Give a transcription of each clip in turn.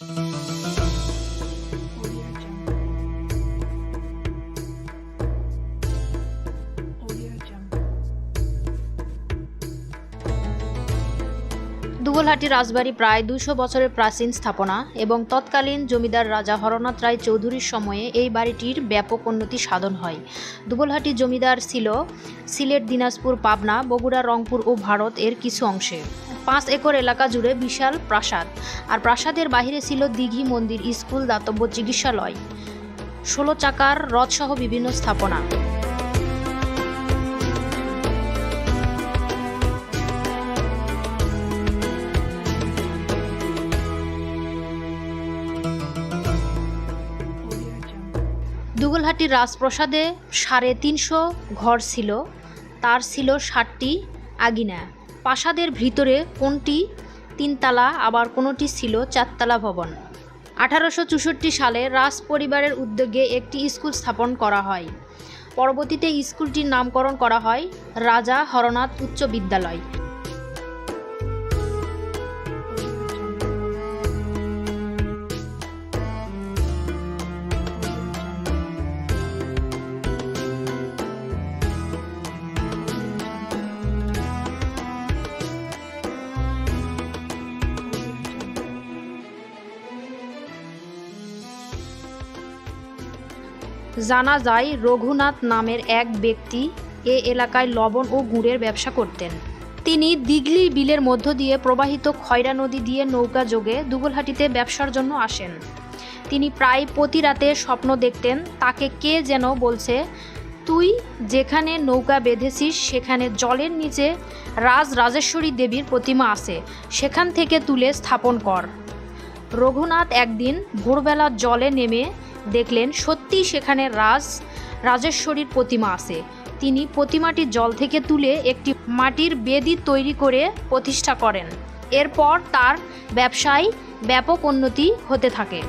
Thank you. Dubalhati রাজবাড়ি প্রায় দুশো বছরের প্রাচীন স্থাপনা এবং তৎকালীন জমিদার রাজা হরনাথ রায় চৌধুরীর সময়ে এই বাড়িটির ব্যাপক উন্নতি সাধন হয়। দুবলহাটি জমিদার ছিল সিলেট, দিনাজপুর, পাবনা, বগুড়া, রংপুর ও ভারত এর কিছু অংশে। পাঁচ একর এলাকা জুড়ে বিশাল প্রাসাদ আর প্রাসাদের বাইরে ছিল দিঘি মন্দির, স্কুল, দাতব্য চিকিৎসালয়, ষোলো চাকার রথসহ বিভিন্ন স্থাপনা। দুগলহাটির রাজপ্রাসাদে সাড়ে তিনশো ঘর ছিল। তার ছিল ষাটটি আগিনা। প্রাসাদের ভিতরে কোনটি? তিনতলা, আবার কোনোটি ছিল চারতলা ভবন। আঠারোশো চৌষট্টি সালে রাজ পরিবারের উদ্যোগে একটি স্কুল স্থাপন করা হয়। পরবর্তীতে স্কুলটির নামকরণ করা হয় রাজা হরনাথ উচ্চ বিদ্যালয়। জানা যায়, রঘুনাথ নামের এক ব্যক্তি এ এলাকায় লবণ ও গুড়ের ব্যবসা করতেন। তিনি দিগলি বিলের মধ্য দিয়ে প্রবাহিত খয়রা নদী দিয়ে নৌকা যোগে দুগলহাটিতে ব্যবসার জন্য আসেন। তিনি প্রায় প্রতি রাতে স্বপ্ন দেখতেন, তাকে কে যেন বলছে, তুই যেখানে নৌকা বেঁধেছিস, সেখানে জলের নিচে রাজ রাজেশ্বরী দেবীর প্রতিমা আছে, সেখান থেকে তুলে স্থাপন কর। রঘুনাথ একদিন ভোরবেলা জলে নেমে দেখলেন সত্যি সেখানে রাজ, রাজেশ্বরীর প্রতিমা আছে। তিনি প্রতিমাটি জল থেকে তুলে একটি মাটির বেদি তৈরি করে প্রতিষ্ঠা করেন। এরপর তার ব্যবসায় ব্যাপক উন্নতি হতে থাকে।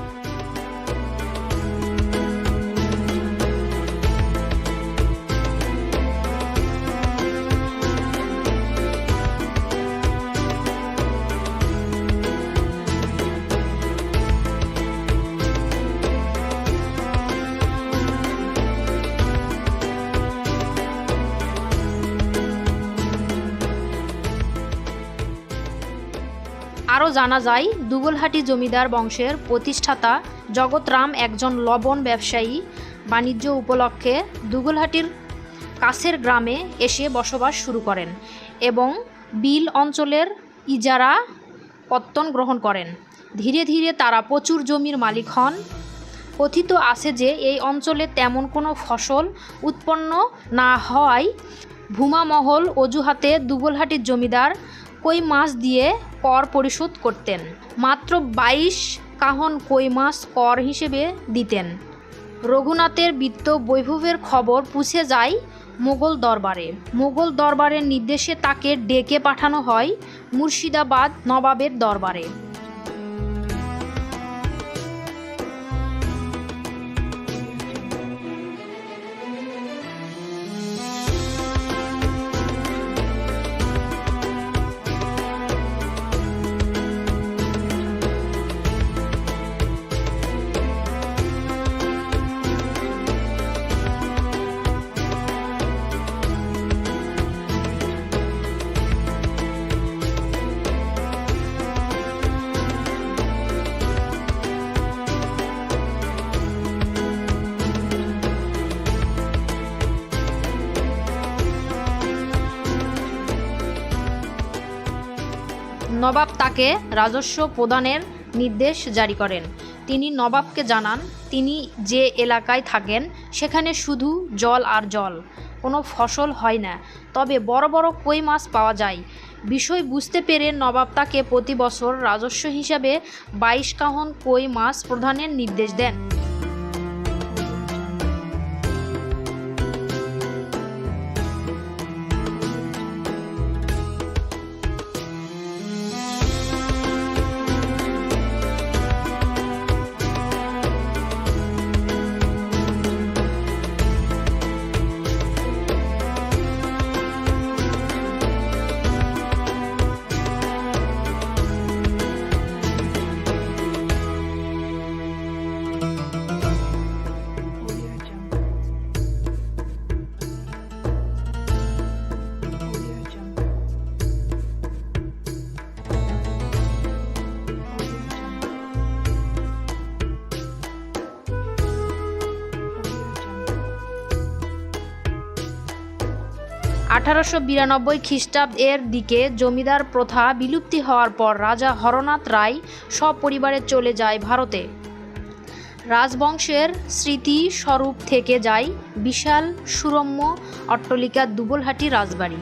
আরও জানা যায়, দুগলহাটি জমিদার বংশের প্রতিষ্ঠাতা জগৎরাম একজন লবণ ব্যবসায়ী বাণিজ্য উপলক্ষে দুগলহাটির কাছের গ্রামে এসে বসবাস শুরু করেন এবং বিল অঞ্চলের ইজারা পত্তন গ্রহণ করেন। ধীরে ধীরে তারা প্রচুর জমির মালিক হন। কথিত আছে যে, এই অঞ্চলে তেমন কোনো ফসল উৎপন্ন না হওয়ায় ভূমামহল অজুহাতে দুগলহাটির জমিদার কই মাছ দিয়ে কর পরিশোধ করতেন। মাত্র বাইশ কাহন কই মাছ কর হিসেবে দিতেন। রঘুনাথের বৃত্ত বৈভবের খবর পুছে যায় মোগল দরবারে। মোগল দরবারের নির্দেশে তাকে ডেকে পাঠানো হয় মুর্শিদাবাদ নবাবের দরবারে। নবাব তাকে রাজস্ব প্রদানের নির্দেশ জারি করেন। তিনি নবাবকে জানান, তিনি যে এলাকায় থাকেন, সেখানে শুধু জল আর জল, কোনো ফসল হয় না। তবে বড় বড় কই মাছ পাওয়া যায়। বিষয় বুঝতে পেরে নবাব তাকে প্রতি বছর রাজস্ব হিসাবে বাইশ কাহন কই মাছ প্রদানের নির্দেশ দেন। আঠারোশো বিরানব্বই খ্রিস্টাব্দের দিকে জমিদার প্রথা বিলুপ্তি হওয়ার পর রাজা হরনাথ রায় সপরিবারে চলে যায় ভারতে। রাজবংশের স্মৃতি স্বরূপ থেকে যায় বিশাল সুরম্য অট্টলিকা দুবলহাটি রাজবাড়ি।